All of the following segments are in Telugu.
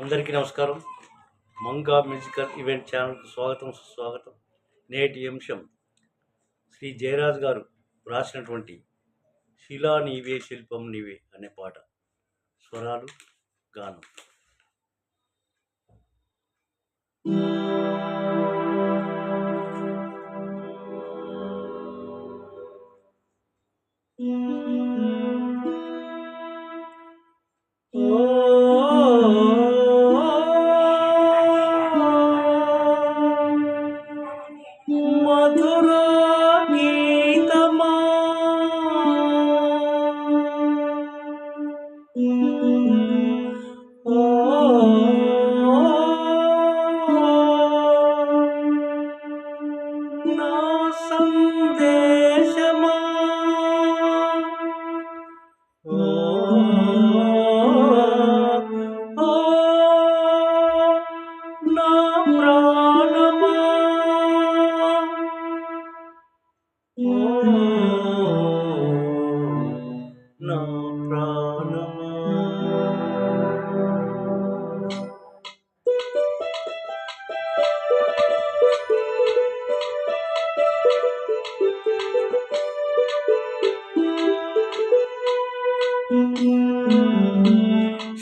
అందరికీ నమస్కారం. మంగా మ్యూజికల్ ఈవెంట్ ఛానల్కు స్వాగతం సుస్వాగతం. నేటి అంశం శ్రీ జయరాజ్ గారు రాసినటువంటి శిలా నీవే శిల్పం నీవే అనే పాట. స్వరాలు గానం.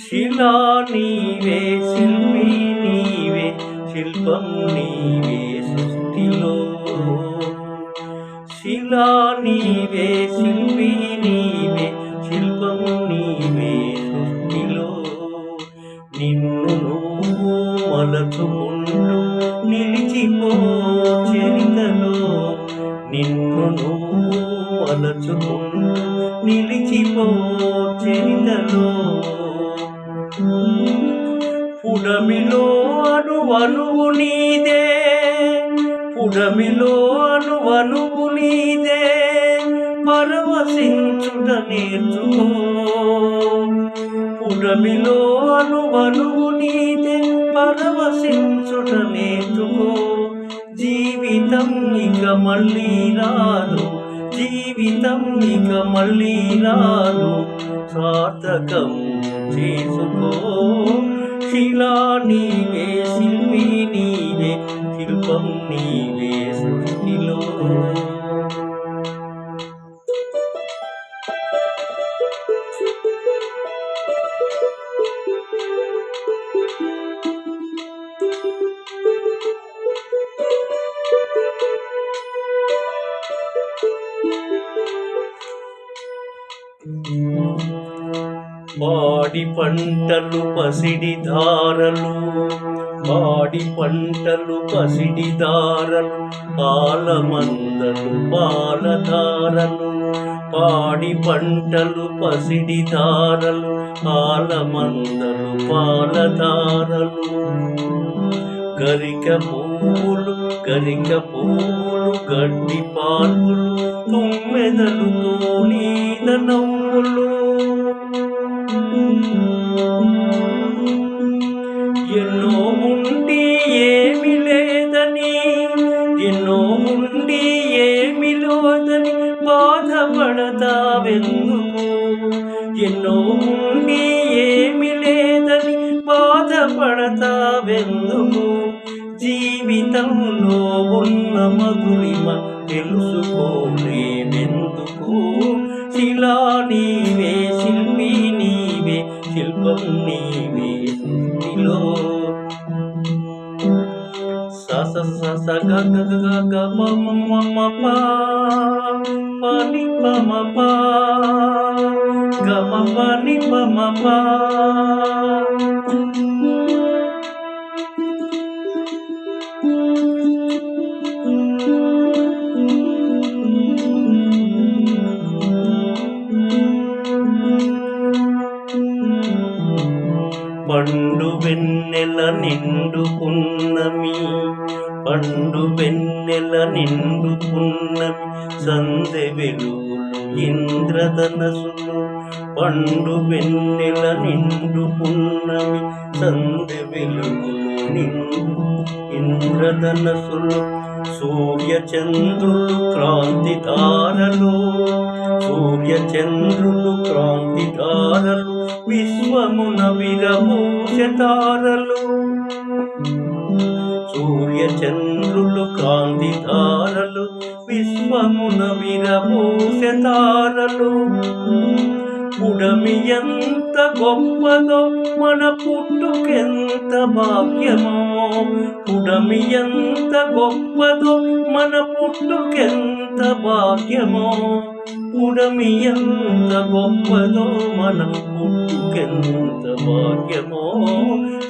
శిలా నీవే శిల్పి నీవే శిల్పం నీవే సృష్టిలో. శిలా నీవే శిల్పి నీవే శిల్పం నీవే సృష్టిలో. నిన్ను నువ్వు మలచుకుంటూ నిలిచిపో చరితలో నిన్ను నువ్వు మలచుకుంటూ నిలిచిపో చరితలో పుడమిలో అనువనువు నీదే. పుడమిలో అనువనువు నీదే. పరవశించుట నేర్చుకో. పుడమిలో అనువనువు నీదే. పరవశించుట నేర్చుకో. జీవితం ఇక మళ్ళీ రాదు. జీవితం ఇక మళ్ళీ రాను సార్థకం చేసుకో. శిలా నీవే శిల్పి నీవే శిల్పం నీవే సృష్టిలో. పాడి పంటలు పసిడి దారలు పాడి పంటలు పసిడి దారలు పాలమందలు పాలధారలు పాడి పంటలు పసిడి దారలు పాలమందలు పాలధారలు గరిక పువ్వులు గరిక పువ్వులు గడ్డి పాల్పులు తుమ్మెదలు తోనీదనం లేదని బాధపడతావెందుకు? ఎన్నో ఉండి ఏమి లేదని బాధపడతావెందుకు? జీవితంలో ఉన్న మధురిమ తెలుసుకోలేనెందుకు? శిలా నీవే శిల్పి నీవే శిల్పం నీవే శిల్పిలో sa sa sa ga ga ga ga గ ma ma ma మ pa ప ప ని ప మ ప గ మ ప ని ప పండు వెన్నెల నిండుకున్నమి పండు వెన్నెల నిండుకున్నవి సందె వెలుగులు ఇంద్రధనసులు పండు వెన్నెల నిండుకున్నవి సందె వెలుగులు ఇంద్రధనసులు సూర్యచంద్రులు క్రాంతి తారలు సూర్యచంద్రులు క్రాంతి తారలు విశ్వమున విరభూష తారలు సూర్యచంద్రులు క్రాంతి తారలు విశ్వమున విరభూష తారలు పుడమి ఎంత గొప్పదో మన పుట్టుకెంత భాగ్యమో? పుడమి ఎంత గొప్పదో మన పుట్టుకెంత భాగ్యమో? పుడమి ఎంత గొప్పదో మన పుట్టుకెంత భాగ్యమో?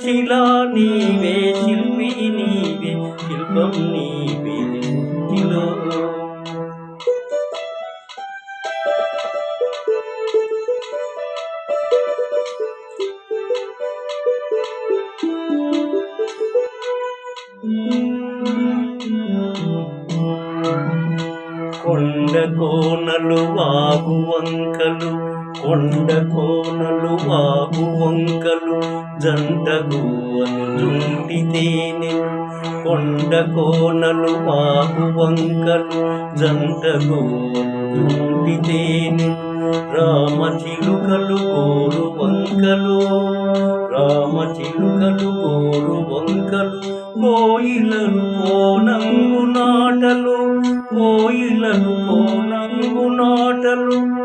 శిలా నీవే శిల్పి నీవే శిల్పం నీవే సృష్టిలో కొండ కోనలు వాగు వంకలు కొండ కోనలు వాగు వంకలు జంటగు జుంటి తేనెలు కొండ కోనలు వాగు వంకలు జంటగు జుంటి తేనెలు రామ చిలుకలు కోరు వంకలు రామ చిలుకలు కోరు వంకలు కోయిలను కోనంగు నాటలు కోయిలను కోనంగు నాటలు.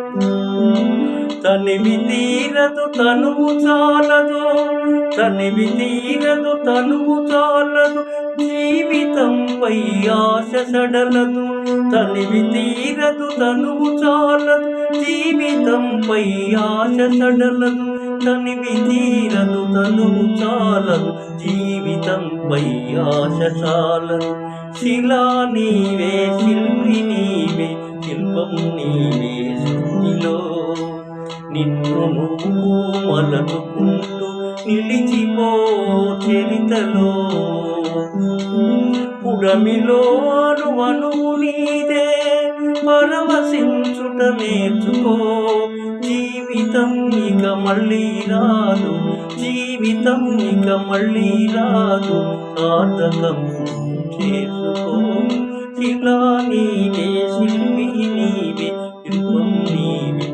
తనివి తీరదు తనువు చాలదు తనివి తీరదు తనువు చాలదు. జీవితంపై ఆశ సడలదు తనివి తీరదు తనువు చాలదు. జీవితంపై ఆశ సడలదు. తనివి తీరదు తనువు చాలను జీవితంపై ఆశ చాలదు శిలా నీవే శిల్పి నీవే శిల్పం నీవే సృష్టిలో. నిన్ను నువ్వు మలచుకుంటూ నిలిచిపో చరితలో. పుడమిలో అనువను నీదే పరమశించుట నేర్చుకో. జీవితం ఇక మళ్ళీ రాదు జీవితం ఇక మళ్ళీ రాదు. సాధకం చేసుకో శిలా నీవే శిల్పి నీవే శిల్పం నీవే